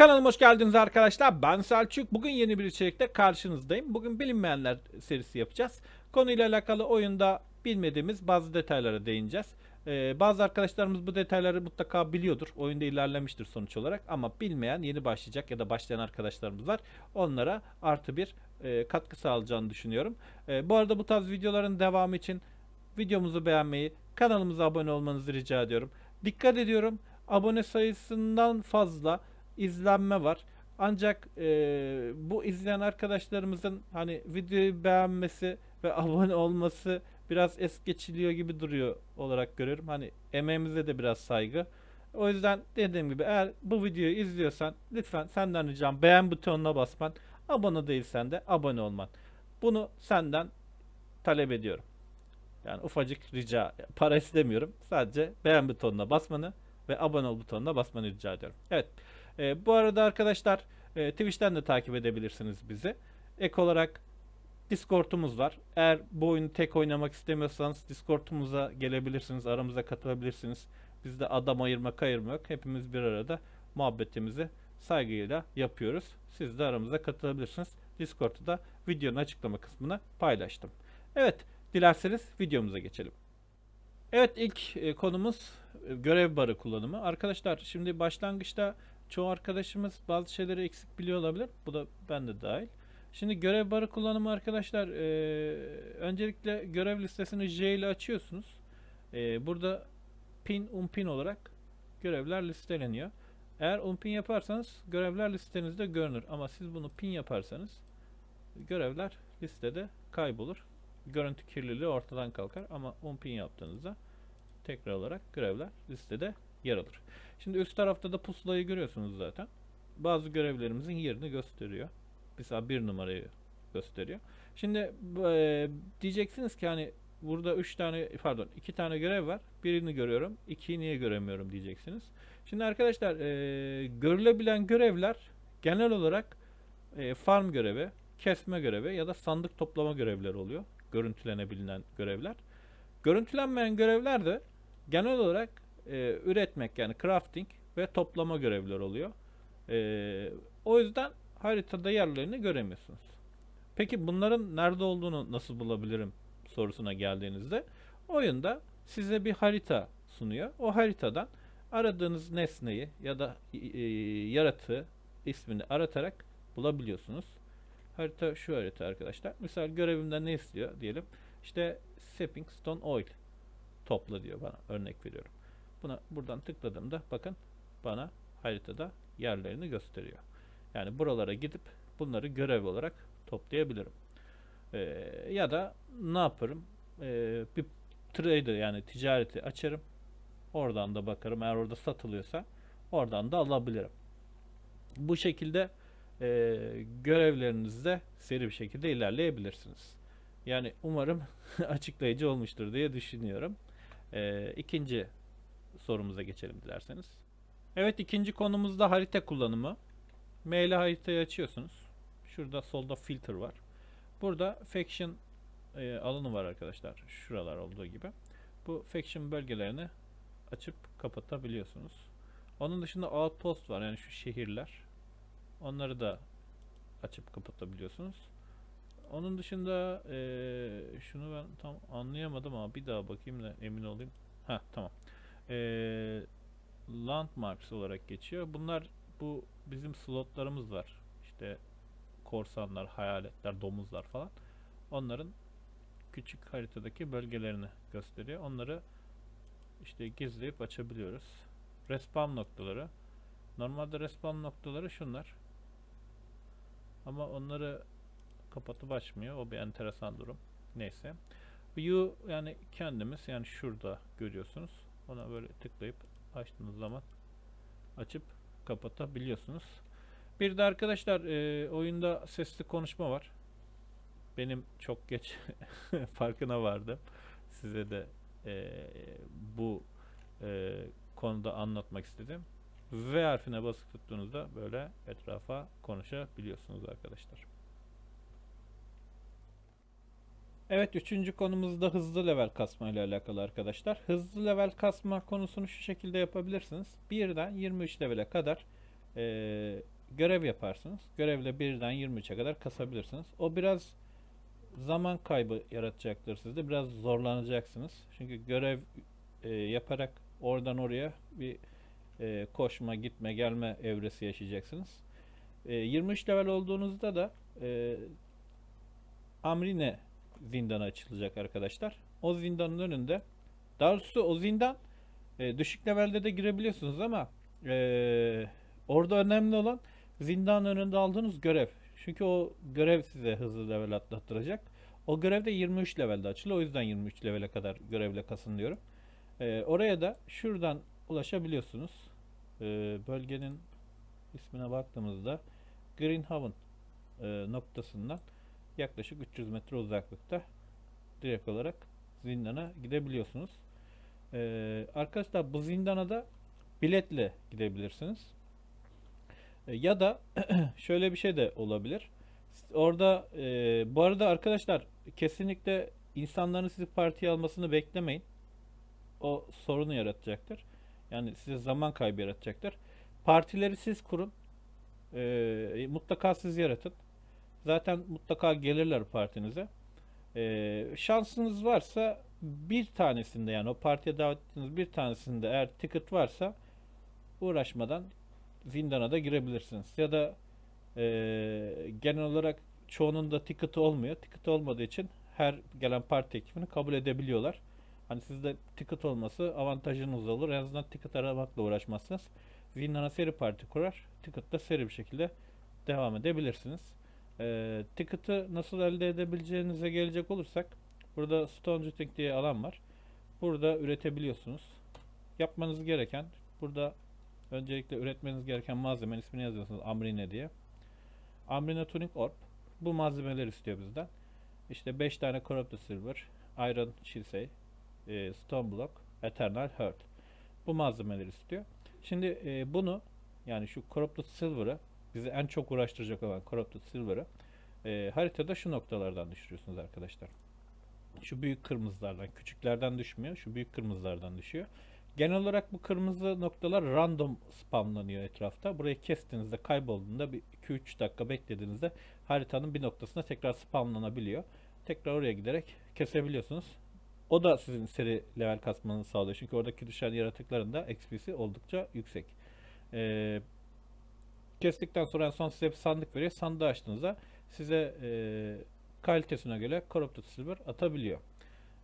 Kanalıma hoş geldiniz arkadaşlar. Ben Selçuk. Bugün yeni bir içerikte karşınızdayım. Bugün bilinmeyenler serisi yapacağız. Konuyla alakalı oyunda bilmediğimiz bazı detaylara değineceğiz. Ee, bazı arkadaşlarımız bu detayları mutlaka biliyordur. Oyunda ilerlemiştir sonuç olarak. Ama bilmeyen, yeni başlayacak ya da başlayan arkadaşlarımız var. Onlara artı bir e, katkı sağlayacağını düşünüyorum. E, bu arada bu tarz videoların devamı için videomuzu beğenmeyi, kanalımıza abone olmanızı rica ediyorum. Dikkat ediyorum. Abone sayısından fazla izlenme var. Ancak e, bu izleyen arkadaşlarımızın hani videoyu beğenmesi ve abone olması biraz es geçiliyor gibi duruyor olarak görüyorum. Hani emeğimize de biraz saygı. O yüzden dediğim gibi eğer bu videoyu izliyorsan lütfen senden ricam beğen butonuna basman. Abone değilsen de abone olman. Bunu senden talep ediyorum. Yani ufacık rica. Para istemiyorum. Sadece beğen butonuna basmanı ve abone ol butonuna basmanı rica ediyorum. Evet. Ee, bu arada arkadaşlar e, Twitch'ten de takip edebilirsiniz bizi. Ek olarak Discord'umuz var. Eğer bu oyunu tek oynamak istemiyorsanız Discord'umuza gelebilirsiniz. Aramıza katılabilirsiniz. Bizde adam ayırma kayırma yok. Hepimiz bir arada muhabbetimizi saygıyla yapıyoruz. Siz de aramıza katılabilirsiniz. Discord'u da videonun açıklama kısmına paylaştım. Evet, dilerseniz videomuza geçelim. Evet ilk e, konumuz e, görev barı kullanımı. Arkadaşlar şimdi başlangıçta çoğu arkadaşımız bazı şeyleri eksik biliyor olabilir. Bu da ben de dahil. Şimdi görev barı kullanımı arkadaşlar e, öncelikle görev listesini J ile açıyorsunuz. E, burada pin unpin olarak görevler listeleniyor. Eğer unpin yaparsanız görevler listenizde görünür ama siz bunu pin yaparsanız görevler listede kaybolur. Görüntü kirliliği ortadan kalkar ama unpin yaptığınızda tekrar olarak görevler listede yer alır. Şimdi üst tarafta da pusulayı görüyorsunuz zaten. Bazı görevlerimizin yerini gösteriyor. Mesela bir numarayı gösteriyor. Şimdi e, diyeceksiniz ki hani burada 3 tane pardon 2 tane görev var. Birini görüyorum. 2'yi niye göremiyorum diyeceksiniz. Şimdi arkadaşlar e, görülebilen görevler genel olarak e, farm görevi, kesme görevi ya da sandık toplama görevleri oluyor. Görüntülenebilen görevler. Görüntülenmeyen görevler de genel olarak e, üretmek yani crafting ve toplama görevleri oluyor. E, o yüzden haritada yerlerini göremiyorsunuz. Peki bunların nerede olduğunu nasıl bulabilirim sorusuna geldiğinizde oyunda size bir harita sunuyor. O haritadan aradığınız nesneyi ya da e, yaratığı ismini aratarak bulabiliyorsunuz. Harita şu harita arkadaşlar. Misal görevimden ne istiyor diyelim. İşte stepping stone oil topla diyor bana. Örnek veriyorum. Buna buradan tıkladığımda bakın bana haritada yerlerini gösteriyor. Yani buralara gidip bunları görev olarak toplayabilirim. Ee, ya da ne yaparım? Ee, bir trader yani ticareti açarım. Oradan da bakarım. Eğer orada satılıyorsa oradan da alabilirim. Bu şekilde e, görevlerinizde seri bir şekilde ilerleyebilirsiniz. Yani umarım açıklayıcı olmuştur diye düşünüyorum. E, ikinci sorumuza geçelim dilerseniz. Evet ikinci konumuzda harita kullanımı. Mail haritayı açıyorsunuz. Şurada solda filter var. Burada faction e, alanı var arkadaşlar. Şuralar olduğu gibi. Bu faction bölgelerini açıp kapatabiliyorsunuz. Onun dışında outpost var yani şu şehirler. Onları da açıp kapatabiliyorsunuz. Onun dışında eee, şunu ben tam anlayamadım ama bir daha bakayım da emin olayım. Ha tamam. Eee, landmarks olarak geçiyor. Bunlar bu bizim slotlarımız var. İşte korsanlar, hayaletler, domuzlar falan. Onların küçük haritadaki bölgelerini gösteriyor. Onları işte gizleyip açabiliyoruz. Respawn noktaları. Normalde respawn noktaları şunlar. Ama onları kapatıp açmıyor. O bir enteresan durum. Neyse. View yani kendimiz yani şurada görüyorsunuz. Ona böyle tıklayıp açtığınız zaman açıp kapatabiliyorsunuz. Bir de arkadaşlar e, oyunda sesli konuşma var. Benim çok geç farkına vardım. Size de e, bu e, konuda anlatmak istedim. V harfine basıp tuttuğunuzda böyle etrafa konuşabiliyorsunuz arkadaşlar. Evet üçüncü konumuz da hızlı level kasma ile alakalı arkadaşlar. Hızlı level kasma konusunu şu şekilde yapabilirsiniz. 1'den 23 levele kadar Ee, görev yaparsınız. Görevle birden 23'e kadar kasabilirsiniz. O biraz zaman kaybı yaratacaktır sizde. Biraz zorlanacaksınız. Çünkü görev e, yaparak oradan oraya bir e, koşma, gitme, gelme evresi yaşayacaksınız. E, 23 level olduğunuzda da e, Amrine zindanı açılacak arkadaşlar. O zindanın önünde daha doğrusu o zindan e, düşük levelde de girebiliyorsunuz ama e, orada önemli olan zindanın önünde aldığınız görev. Çünkü o görev size hızlı level atlattıracak. O görev de 23 levelde açılıyor. O yüzden 23 levele kadar görevle kasın diyorum. E, oraya da şuradan ulaşabiliyorsunuz. E, bölgenin ismine baktığımızda Greenhaven e, noktasından yaklaşık 300 metre uzaklıkta direkt olarak zindana gidebiliyorsunuz. Ee, arkadaşlar bu zindana da biletle gidebilirsiniz. Ee, ya da şöyle bir şey de olabilir. Orada e, bu arada arkadaşlar kesinlikle insanların sizi partiye almasını beklemeyin. O sorunu yaratacaktır. Yani size zaman kaybı yaratacaktır. Partileri siz kurun. Ee, mutlaka siz yaratın. Zaten mutlaka gelirler partinize. Ee, şansınız varsa bir tanesinde yani o partiye davet ettiğiniz bir tanesinde eğer ticket varsa uğraşmadan zindana da girebilirsiniz. Ya da e, genel olarak çoğunun da ticket olmuyor. Ticket olmadığı için her gelen parti ekibini kabul edebiliyorlar. Hani sizde ticket olması avantajınız olur. En azından ticket aramakla uğraşmazsınız. Zindana seri parti kurar. Ticket'ta seri bir şekilde devam edebilirsiniz. E, ticket'ı nasıl elde edebileceğinize gelecek olursak burada Stone Jutting diye alan var. Burada üretebiliyorsunuz. Yapmanız gereken burada öncelikle üretmeniz gereken malzemenin ismini yazıyorsunuz Amrine diye. Amrine Tuning Orb bu malzemeler istiyor bizden. İşte 5 tane Corrupted Silver, Iron Chisei, e, Stone Block, Eternal Heart. Bu malzemeler istiyor. Şimdi e, bunu yani şu Corrupted Silver'ı bizi en çok uğraştıracak olan Corrupted Silver'ı e, haritada şu noktalardan düşürüyorsunuz arkadaşlar. Şu büyük kırmızılardan, küçüklerden düşmüyor. Şu büyük kırmızılardan düşüyor. Genel olarak bu kırmızı noktalar random spamlanıyor etrafta. Burayı kestiğinizde, kaybolduğunda bir 2-3 dakika beklediğinizde haritanın bir noktasına tekrar spamlanabiliyor. Tekrar oraya giderek kesebiliyorsunuz. O da sizin seri level kasmanızı sağlıyor. Çünkü oradaki düşen yaratıkların da XP'si oldukça yüksek. Ee, kestikten sonra en son size bir sandık veriyor. Sandığı açtığınızda size e, kalitesine göre Corrupted Silver atabiliyor.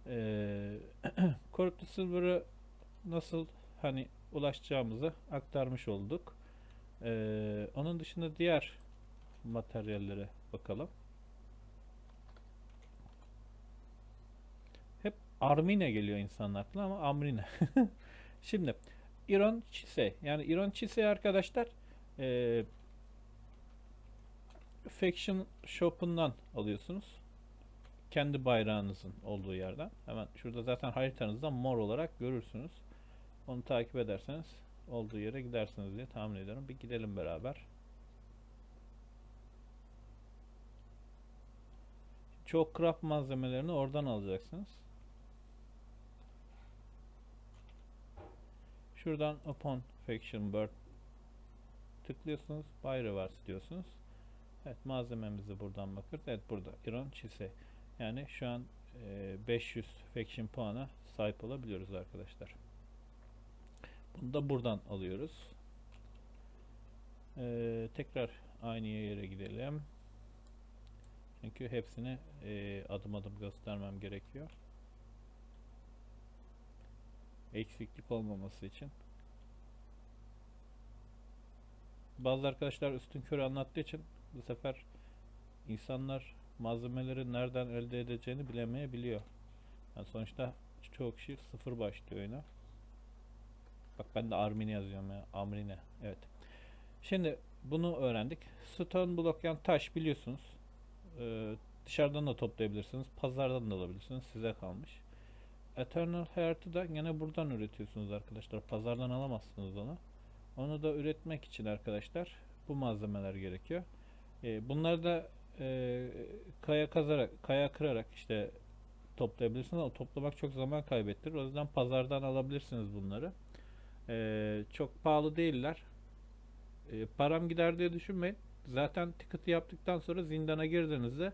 E, Corrupted Silver'ı nasıl hani ulaşacağımızı aktarmış olduk. E, onun dışında diğer materyallere bakalım. Hep Armine geliyor insanın aklına ama Amrine. Şimdi Iron Chisei yani Iron Chisei arkadaşlar eee Faction Shop'undan alıyorsunuz. Kendi bayrağınızın olduğu yerden. Hemen şurada zaten haritanızda mor olarak görürsünüz. Onu takip ederseniz olduğu yere gidersiniz diye tahmin ediyorum. Bir gidelim beraber. Çok craft malzemelerini oradan alacaksınız. Şuradan Upon Faction Bird tıklıyorsunuz. Bayrağı var diyorsunuz. Evet malzememizi buradan bakıyoruz. Evet burada Iron Chise. Yani şu an e, 500 faction puana sahip olabiliyoruz arkadaşlar. Bunu da buradan alıyoruz. E, tekrar aynı yere gidelim. Çünkü hepsini e, adım adım göstermem gerekiyor. Eksiklik olmaması için. Bazı arkadaşlar üstün körü anlattığı için bu sefer insanlar malzemeleri nereden elde edeceğini bilemeyebiliyor. Yani sonuçta çoğu kişi sıfır başlıyor oyuna. Bak ben de Armine yazıyorum ya. Amrine. Evet. Şimdi bunu öğrendik. Stone block yani taş biliyorsunuz. Ee, dışarıdan da toplayabilirsiniz. Pazardan da alabilirsiniz. Size kalmış. Eternal Heart'ı da yine buradan üretiyorsunuz arkadaşlar. Pazardan alamazsınız onu. Onu da üretmek için arkadaşlar bu malzemeler gerekiyor. E, bunları da e, kaya kazarak, kaya kırarak işte toplayabilirsiniz ama toplamak çok zaman kaybettirir. O yüzden pazardan alabilirsiniz bunları. E, çok pahalı değiller. param gider diye düşünmeyin. Zaten ticket'ı yaptıktan sonra zindana girdiğinizde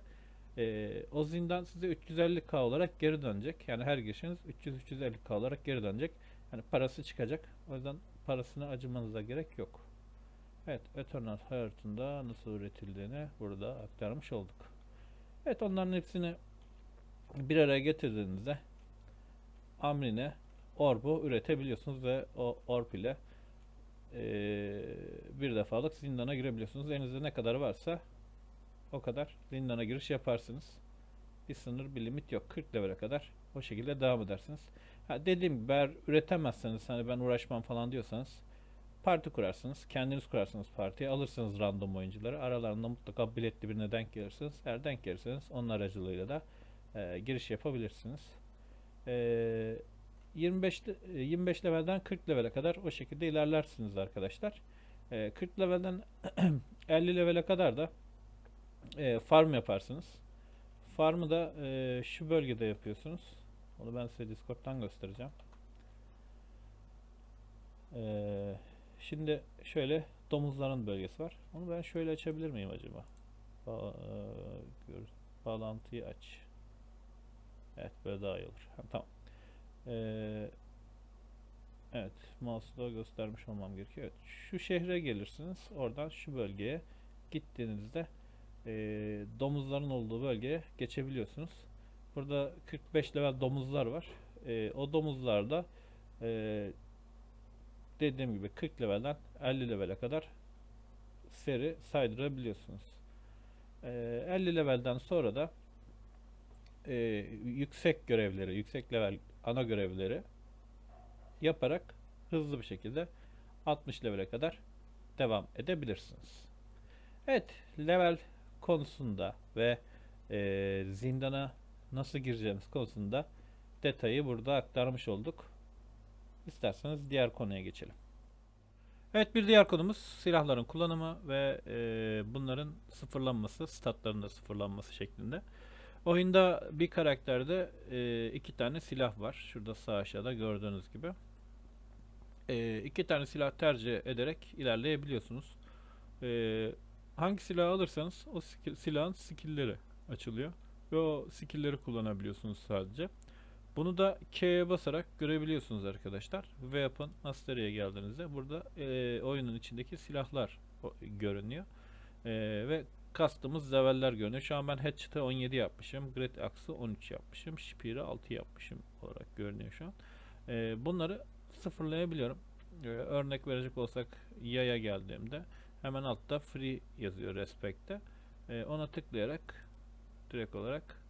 o zindan size 350k olarak geri dönecek. Yani her girişiniz 300-350k olarak geri dönecek. Yani parası çıkacak. O yüzden parasına acımanıza gerek yok. Evet, Eternal hayatında nasıl üretildiğini burada aktarmış olduk. Evet, onların hepsini bir araya getirdiğinizde Amrine Orb'u üretebiliyorsunuz ve o Orb ile eee, bir defalık zindana girebiliyorsunuz. Elinizde ne kadar varsa o kadar zindana giriş yaparsınız. Bir sınır, bir limit yok. 40 level'e kadar o şekilde devam edersiniz. Ha, dediğim gibi eğer üretemezseniz hani ben uğraşmam falan diyorsanız parti kurarsınız. Kendiniz kurarsınız partiyi. Alırsınız random oyuncuları. Aralarında mutlaka biletli birine denk gelirsiniz. Eğer denk gelirseniz onun aracılığıyla da e, giriş yapabilirsiniz. E, 25 le- e, 25 levelden 40 levele kadar o şekilde ilerlersiniz arkadaşlar. E, 40 levelden 50 levele kadar da e, farm yaparsınız. Farmı da e, şu bölgede yapıyorsunuz. Onu ben size Discord'dan göstereceğim. E, şimdi şöyle domuzların bölgesi var. Onu ben şöyle açabilir miyim acaba? Ba- e, gör- bağlantıyı aç. Evet böyle daha iyi olur. Ha, tamam. Ee, evet mouse'u da göstermiş olmam gerekiyor. Evet, şu şehre gelirsiniz. Oradan şu bölgeye gittiğinizde ee, domuzların olduğu bölgeye geçebiliyorsunuz. Burada 45 level domuzlar var. Ee, o domuzlarda ee, dediğim gibi 40 levelden 50 levele kadar seri saydırabiliyorsunuz. Ee, 50 levelden sonra da e, yüksek görevleri, yüksek level ana görevleri yaparak hızlı bir şekilde 60 levele kadar devam edebilirsiniz. Evet, level konusunda ve e, zindana nasıl gireceğimiz konusunda detayı burada aktarmış olduk. İsterseniz diğer konuya geçelim. Evet bir diğer konumuz silahların kullanımı ve e, bunların sıfırlanması, statlarında sıfırlanması şeklinde. Oyunda bir karakterde e, iki tane silah var. Şurada sağ aşağıda gördüğünüz gibi. E, iki tane silah tercih ederek ilerleyebiliyorsunuz. E, hangi silahı alırsanız o skill, silahın skill'leri açılıyor. Ve o skill'leri kullanabiliyorsunuz sadece. Bunu da K'ye basarak görebiliyorsunuz arkadaşlar. Weapon Mastery'e geldiğinizde burada e, oyunun içindeki silahlar görünüyor. E, ve kastımız leveller görünüyor. Şu an ben Hatchet'ı 17 yapmışım. Great Axe'ı 13 yapmışım. Spear'ı 6 yapmışım olarak görünüyor şu an. E, bunları sıfırlayabiliyorum. E, örnek verecek olsak yaya geldiğimde hemen altta free yazıyor Respect'te. E, ona tıklayarak direkt olarak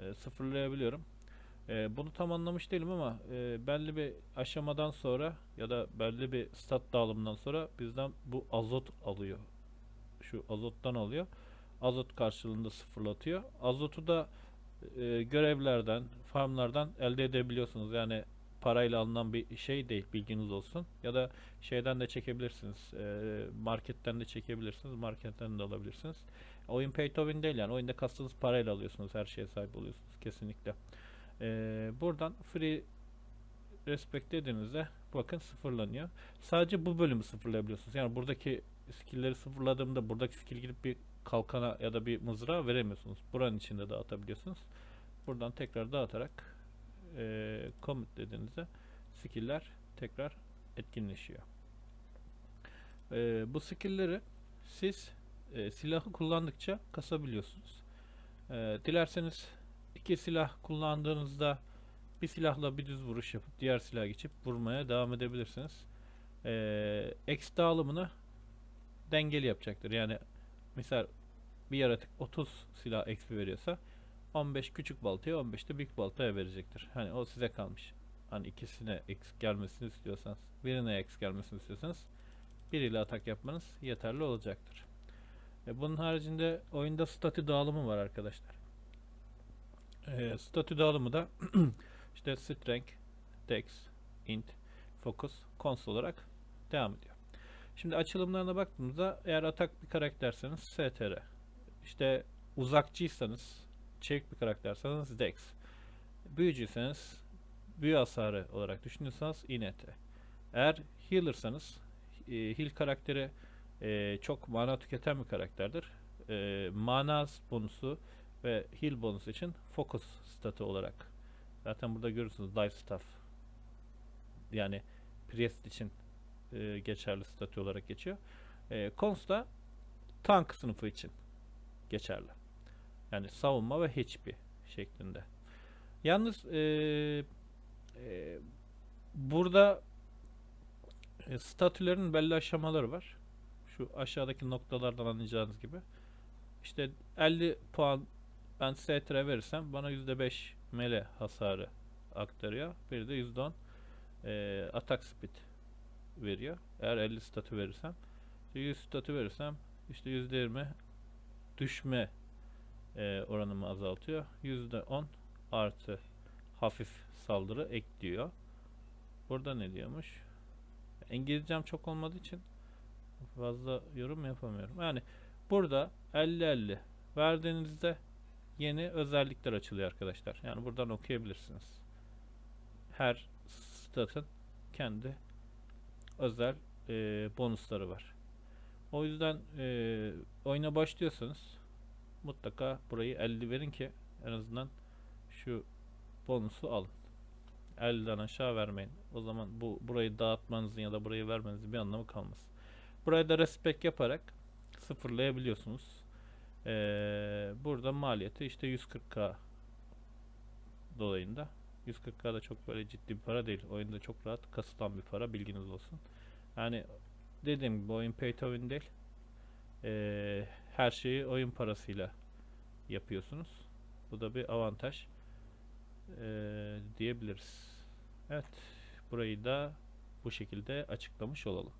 e, sıfırlayabiliyorum. E, bunu tam anlamış değilim ama e, belli bir aşamadan sonra ya da belli bir stat dağılımından sonra bizden bu azot alıyor. Şu azottan alıyor. Azot karşılığında sıfırlatıyor. Azotu da e, görevlerden, farmlardan elde edebiliyorsunuz. Yani parayla alınan bir şey değil bilginiz olsun. Ya da şeyden de çekebilirsiniz. E, marketten de çekebilirsiniz. Marketten de alabilirsiniz. Oyun pay to win değil yani. Oyunda kastınız parayla alıyorsunuz. Her şeye sahip oluyorsunuz. Kesinlikle. Ee, buradan free respect dediğinizde bakın sıfırlanıyor. Sadece bu bölümü sıfırlayabiliyorsunuz. Yani buradaki skill'leri sıfırladığımda buradaki skill gidip bir kalkana ya da bir mızrağa veremiyorsunuz. Buranın içinde dağıtabiliyorsunuz. Buradan tekrar dağıtarak ee, commit dediğinizde skill'ler tekrar etkinleşiyor. Ee, bu skill'leri siz e, silahı kullandıkça kasabiliyorsunuz. Ee, dilerseniz iki silah kullandığınızda bir silahla bir düz vuruş yapıp diğer silaha geçip vurmaya devam edebilirsiniz. Ee, X dağılımını dengeli yapacaktır. Yani misal bir yaratık 30 silah XP veriyorsa 15 küçük baltaya 15 de büyük baltaya verecektir. Hani o size kalmış. Hani ikisine X gelmesini istiyorsanız birine X gelmesini istiyorsanız biriyle atak yapmanız yeterli olacaktır. E, bunun haricinde oyunda statü dağılımı var arkadaşlar. E, statü dağılımı da işte strength, dex, int, focus, cons olarak devam ediyor. Şimdi açılımlarına baktığımızda eğer atak bir karakterseniz str, işte uzakçıysanız çevik bir karakterseniz dex, büyücüyseniz büyü hasarı olarak düşünüyorsanız INT. Eğer healer'sanız e, Hill karakteri e, çok mana tüketen bir karakterdir. E, mana bonusu ve heal bonusu için focus statü olarak. Zaten burada görürsünüz life staff. Yani priest için e, geçerli statü olarak geçiyor. E, Cons da tank sınıfı için geçerli. Yani savunma ve HP şeklinde. Yalnız e, e, burada e, statülerin belli aşamaları var. Şu aşağıdaki noktalardan anlayacağınız gibi. İşte 50 puan ben STR verirsem bana %5 mele hasarı aktarıyor. Bir de %10 e, atak speed veriyor. Eğer 50 statü verirsem. 100 statü verirsem işte %20 düşme e, oranımı azaltıyor. %10 artı hafif saldırı ekliyor. Burada ne diyormuş? İngilizcem çok olmadığı için fazla yorum yapamıyorum. Yani burada 50-50 verdiğinizde yeni özellikler açılıyor arkadaşlar. Yani buradan okuyabilirsiniz. Her statın kendi özel e, bonusları var. O yüzden e, oyuna başlıyorsanız mutlaka burayı 50 verin ki en azından şu bonusu alın. 50'den aşağı vermeyin. O zaman bu burayı dağıtmanızın ya da burayı vermenizin bir anlamı kalmaz. Burayı da respect yaparak sıfırlayabiliyorsunuz. Ee, burada maliyeti işte 140k dolayında. 140k da çok böyle ciddi bir para değil. Oyunda çok rahat kasılan bir para bilginiz olsun. Yani dediğim gibi oyun pay to win değil. Ee, her şeyi oyun parasıyla yapıyorsunuz. Bu da bir avantaj ee, diyebiliriz. Evet, burayı da bu şekilde açıklamış olalım.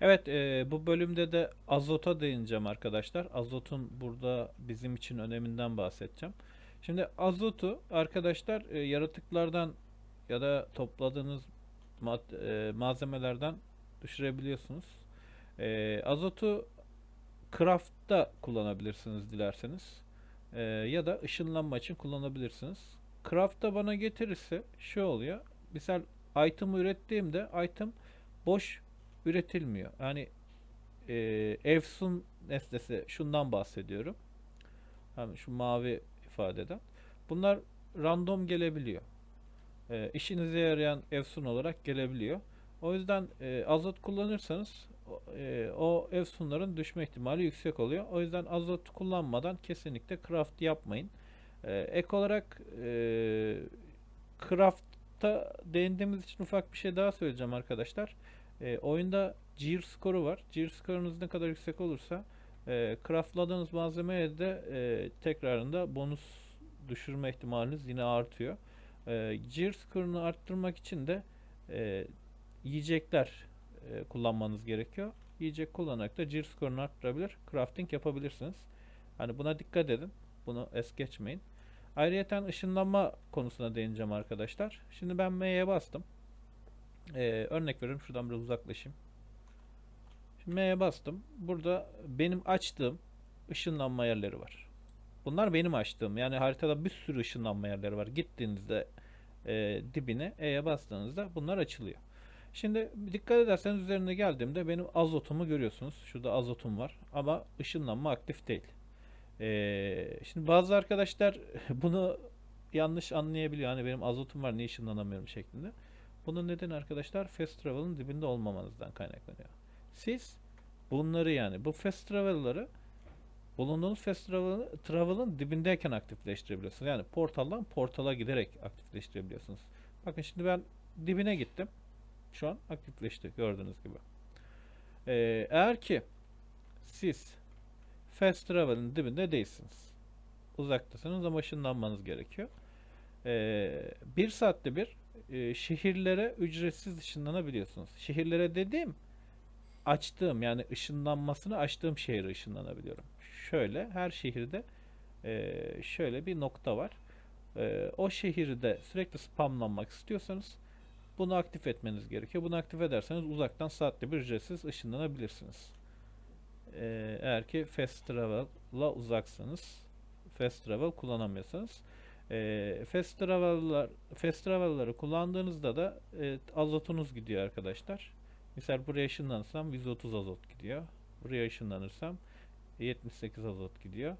Evet, e, bu bölümde de azota değineceğim arkadaşlar. Azotun burada bizim için öneminden bahsedeceğim. Şimdi azotu arkadaşlar e, yaratıklardan ya da topladığınız mad- e, malzemelerden düşürebiliyorsunuz. E, azotu craft'ta kullanabilirsiniz dilerseniz. E, ya da ışınlanma için kullanabilirsiniz. Craft'ta bana getirirse şu oluyor. Misal item ürettiğimde item boş üretilmiyor. Yani e, Efsun nesnesi şundan bahsediyorum. Yani şu mavi ifadeden. Bunlar random gelebiliyor. E, işinize yarayan Efsun olarak gelebiliyor. O yüzden e, azot kullanırsanız e, o Efsunların düşme ihtimali yüksek oluyor. O yüzden azot kullanmadan kesinlikle craft yapmayın. E, ek olarak e, craft'ta değindiğimiz için ufak bir şey daha söyleyeceğim arkadaşlar. E, oyunda gear skoru var. Gear skorunuz ne kadar yüksek olursa e, craftladığınız malzemeye de e, tekrarında bonus düşürme ihtimaliniz yine artıyor. E, gear skorunu arttırmak için de e, yiyecekler e, kullanmanız gerekiyor. Yiyecek kullanarak da gear skorunu arttırabilir. Crafting yapabilirsiniz. Hani buna dikkat edin. Bunu es geçmeyin. Ayrıyeten ışınlanma konusuna değineceğim arkadaşlar. Şimdi ben M'ye bastım. Ee, örnek veriyorum. Şuradan biraz uzaklaşayım. Şimdi M'ye bastım. Burada benim açtığım ışınlanma yerleri var. Bunlar benim açtığım. Yani haritada bir sürü ışınlanma yerleri var. Gittiğinizde e, dibine E'ye bastığınızda bunlar açılıyor. Şimdi dikkat ederseniz üzerine geldiğimde benim azotumu görüyorsunuz. Şurada azotum var ama ışınlanma aktif değil. Ee, şimdi bazı arkadaşlar bunu yanlış anlayabiliyor. Hani benim azotum var niye ışınlanamıyorum şeklinde. Bunun nedeni arkadaşlar fast travel'ın dibinde olmamanızdan kaynaklanıyor. Siz bunları yani bu fast travel'ları bulunduğunuz fast travel'ı- travel'ın dibindeyken aktifleştirebiliyorsunuz. Yani portaldan portala giderek aktifleştirebiliyorsunuz. Bakın şimdi ben dibine gittim. Şu an aktifleşti gördüğünüz gibi. Ee, eğer ki siz fast travel'ın dibinde değilsiniz. Uzaktasınız ama ışınlanmanız gerekiyor. Ee, bir saatte bir e, şehirlere ücretsiz ışınlanabiliyorsunuz. Şehirlere dediğim açtığım yani ışınlanmasını açtığım şehire ışınlanabiliyorum. Şöyle her şehirde e, şöyle bir nokta var. E, o şehirde sürekli spamlanmak istiyorsanız bunu aktif etmeniz gerekiyor. Bunu aktif ederseniz uzaktan saatte bir ücretsiz ışınlanabilirsiniz. E, eğer ki fast travel'la uzaksanız fast travel kullanamıyorsanız e, fast travel'lar fast travel'ları kullandığınızda da e, azotunuz gidiyor arkadaşlar. Misal buraya ışınlanırsam 130 azot gidiyor. Buraya ışınlanırsam 78 azot gidiyor.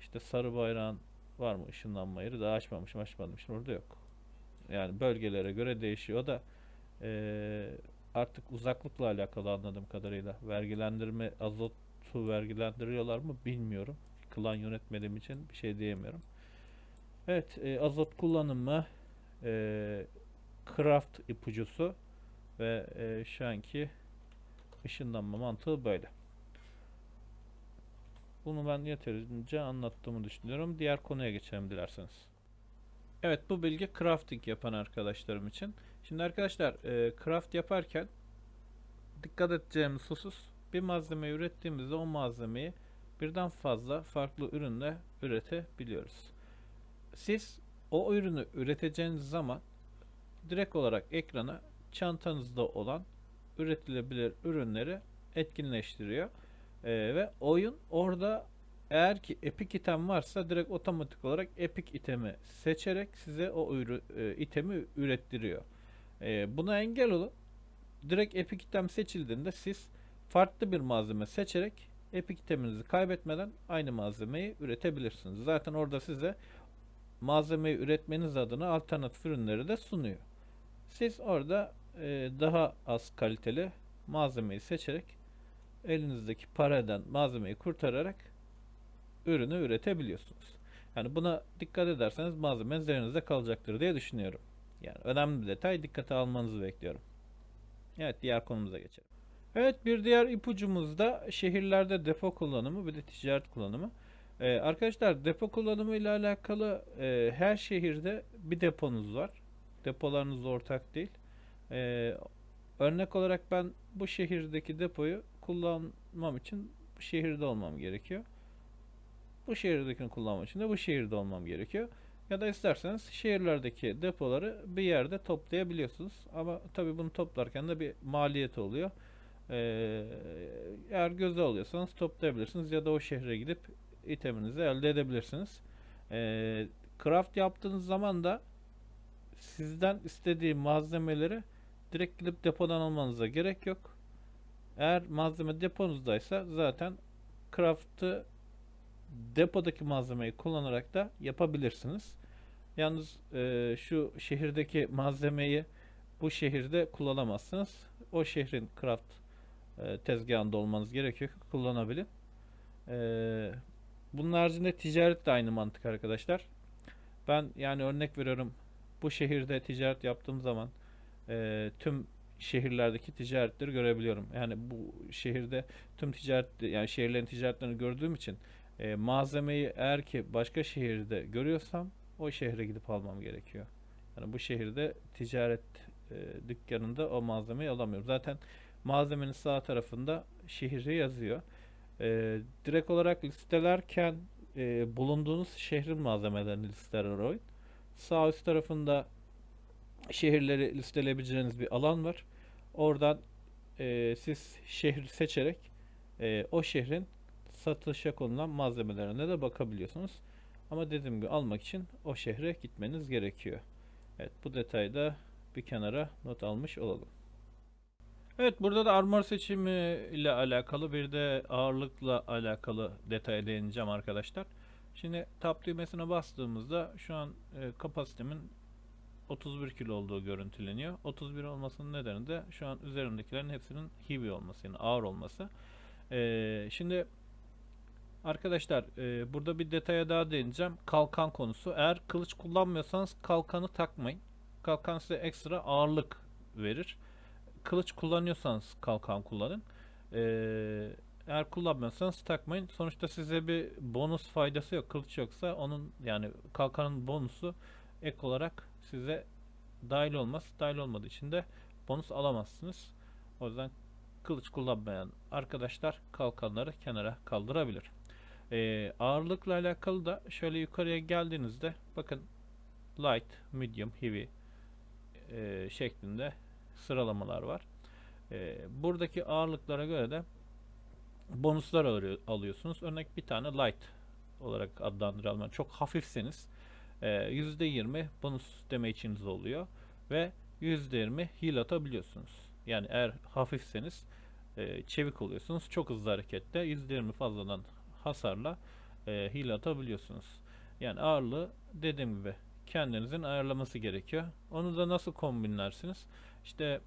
İşte sarı bayrağın var mı ışınlanma yeri? Daha açmamışım açmadım. Şimdi orada yok. Yani bölgelere göre değişiyor. Da eee, artık uzaklıkla alakalı anladığım kadarıyla. Vergilendirme azotu vergilendiriyorlar mı bilmiyorum. Klan yönetmediğim için bir şey diyemiyorum. Evet, e, azot kullanımı, e, craft ipucusu ve e, şu anki ışınlanma mantığı böyle. Bunu ben yeterince anlattığımı düşünüyorum. Diğer konuya geçelim dilerseniz. Evet bu bilgi crafting yapan arkadaşlarım için. Şimdi arkadaşlar e, craft yaparken dikkat edeceğimiz husus bir malzeme ürettiğimizde o malzemeyi birden fazla farklı ürünle üretebiliyoruz. Siz o ürünü üreteceğiniz zaman direkt olarak ekrana çantanızda olan üretilebilir ürünleri etkinleştiriyor. Ee, ve oyun orada eğer ki epic item varsa direkt otomatik olarak epic itemi seçerek size o ürü, e, itemi ürettiriyor. Ee, buna engel olun. Direkt epic item seçildiğinde siz farklı bir malzeme seçerek epic iteminizi kaybetmeden aynı malzemeyi üretebilirsiniz. Zaten orada size malzemeyi üretmeniz adına alternatif ürünleri de sunuyor. Siz orada e, daha az kaliteli malzemeyi seçerek elinizdeki paradan malzemeyi kurtararak ürünü üretebiliyorsunuz. Yani buna dikkat ederseniz malzemeniz elinizde kalacaktır diye düşünüyorum. Yani önemli bir detay dikkate almanızı bekliyorum. Evet diğer konumuza geçelim. Evet bir diğer ipucumuz da şehirlerde depo kullanımı bir de ticaret kullanımı. Ee, arkadaşlar depo kullanımı ile alakalı e, her şehirde bir deponuz var. Depolarınız ortak değil. Ee, örnek olarak ben bu şehirdeki depoyu kullanmam için bu şehirde olmam gerekiyor. Bu şehirdekini kullanmam için de bu şehirde olmam gerekiyor. Ya da isterseniz şehirlerdeki depoları bir yerde toplayabiliyorsunuz. Ama tabii bunu toplarken de bir maliyet oluyor. Ee, eğer göze alıyorsanız toplayabilirsiniz ya da o şehre gidip iteminizi elde edebilirsiniz. Ee, craft yaptığınız zaman da sizden istediği malzemeleri direkt gidip depodan almanıza gerek yok. Eğer malzeme deponuzdaysa zaten craft'ı depodaki malzemeyi kullanarak da yapabilirsiniz. Yalnız e, şu şehirdeki malzemeyi bu şehirde kullanamazsınız. O şehrin craft e, tezgahında olmanız gerekiyor ki kullanabilin. E, bunun haricinde ticaret de aynı mantık arkadaşlar. Ben yani örnek veriyorum bu şehirde ticaret yaptığım zaman e, tüm şehirlerdeki ticaretleri görebiliyorum. Yani bu şehirde tüm ticaret yani şehirlerin ticaretlerini gördüğüm için e, malzemeyi eğer ki başka şehirde görüyorsam o şehre gidip almam gerekiyor. Yani bu şehirde ticaret e, dükkanında o malzemeyi alamıyorum. Zaten malzemenin sağ tarafında şehri yazıyor. E, direkt olarak listelerken e, bulunduğunuz şehrin malzemelerini listeler oyun. Sağ üst tarafında şehirleri listeleyebileceğiniz bir alan var. Oradan e, siz şehri seçerek e, o şehrin satışa konulan malzemelerine de bakabiliyorsunuz. Ama dediğim gibi almak için o şehre gitmeniz gerekiyor. Evet bu detayı da bir kenara not almış olalım. Evet burada da armor seçimi ile alakalı bir de ağırlıkla alakalı detaya değineceğim arkadaşlar. Şimdi tab düğmesine bastığımızda şu an e, kapasitemin 31 kilo olduğu görüntüleniyor. 31 olmasının nedeni de şu an üzerindekilerin hepsinin heavy olması yani ağır olması. E, şimdi arkadaşlar e, burada bir detaya daha değineceğim. Kalkan konusu. Eğer kılıç kullanmıyorsanız kalkanı takmayın. Kalkan size ekstra ağırlık verir. Kılıç kullanıyorsanız kalkan kullanın. Ee, eğer kullanmıyorsanız takmayın. Sonuçta size bir bonus faydası yok. Kılıç yoksa onun yani kalkanın bonusu ek olarak size dahil olmaz. Dahil olmadığı için de bonus alamazsınız. O yüzden kılıç kullanmayan arkadaşlar kalkanları kenara kaldırabilir. Ee, ağırlıkla alakalı da şöyle yukarıya geldiğinizde bakın light, medium, heavy e, şeklinde sıralamalar var. E, buradaki ağırlıklara göre de bonuslar alıyor, alıyorsunuz. Örnek bir tane light olarak adlandıralım. Çok hafifseniz e, %20 bonus damage'iniz oluyor ve %20 heal atabiliyorsunuz. Yani eğer hafifseniz e, çevik oluyorsunuz. Çok hızlı harekette %20 fazladan hasarla e, heal atabiliyorsunuz. Yani ağırlığı dediğim gibi kendinizin ayarlaması gerekiyor. Onu da nasıl kombinlersiniz? İşte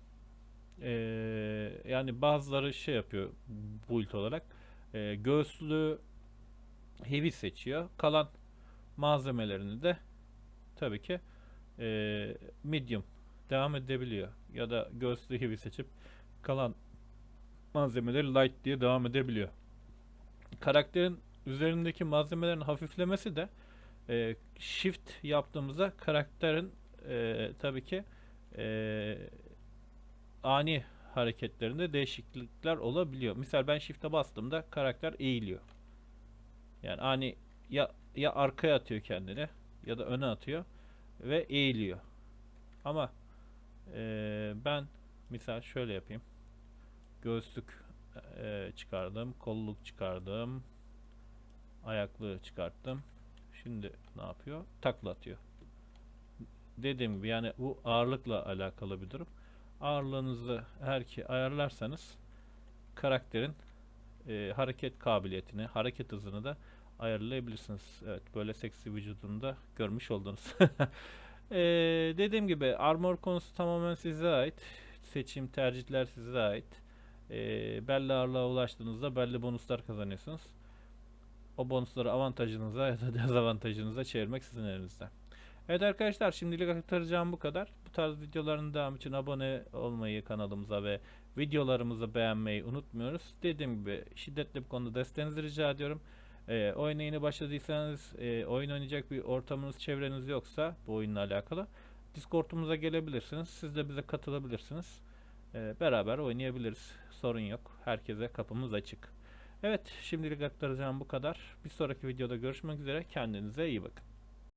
e, yani bazıları şey yapıyor build olarak e, göğüslü heavy seçiyor. Kalan malzemelerini de tabii ki e, medium devam edebiliyor. Ya da göğüslü heavy seçip kalan malzemeleri light diye devam edebiliyor. Karakterin üzerindeki malzemelerin hafiflemesi de e, shift yaptığımızda karakterin e, tabii ki e, ani hareketlerinde değişiklikler olabiliyor. Misal ben shift'e bastığımda karakter eğiliyor. Yani ani ya ya arkaya atıyor kendini ya da öne atıyor ve eğiliyor. Ama e, ben misal şöyle yapayım. Göğüslük e, çıkardım, kolluk çıkardım, ayaklığı çıkarttım. Şimdi ne yapıyor? Takla atıyor. Dediğim gibi yani bu ağırlıkla alakalı bir durum. Ağırlığınızı eğer ki ayarlarsanız karakterin e, hareket kabiliyetini, hareket hızını da ayarlayabilirsiniz. Evet böyle seksi vücudunu da görmüş oldunuz. e, dediğim gibi armor konusu tamamen size ait. Seçim, tercihler size ait. E, belli ağırlığa ulaştığınızda belli bonuslar kazanıyorsunuz. O bonusları avantajınıza ya da dezavantajınıza çevirmek sizin elinizde. Evet arkadaşlar şimdilik aktaracağım bu kadar. Bu tarz videoların devamı için abone olmayı kanalımıza ve videolarımızı beğenmeyi unutmuyoruz. Dediğim gibi şiddetli bir konuda desteğinizi rica ediyorum. Ee, oyuna yeni başladıysanız e, oyun oynayacak bir ortamınız çevreniz yoksa bu oyunla alakalı Discord'umuza gelebilirsiniz. Siz de bize katılabilirsiniz. Ee, beraber oynayabiliriz. Sorun yok. Herkese kapımız açık. Evet şimdilik aktaracağım bu kadar. Bir sonraki videoda görüşmek üzere. Kendinize iyi bakın.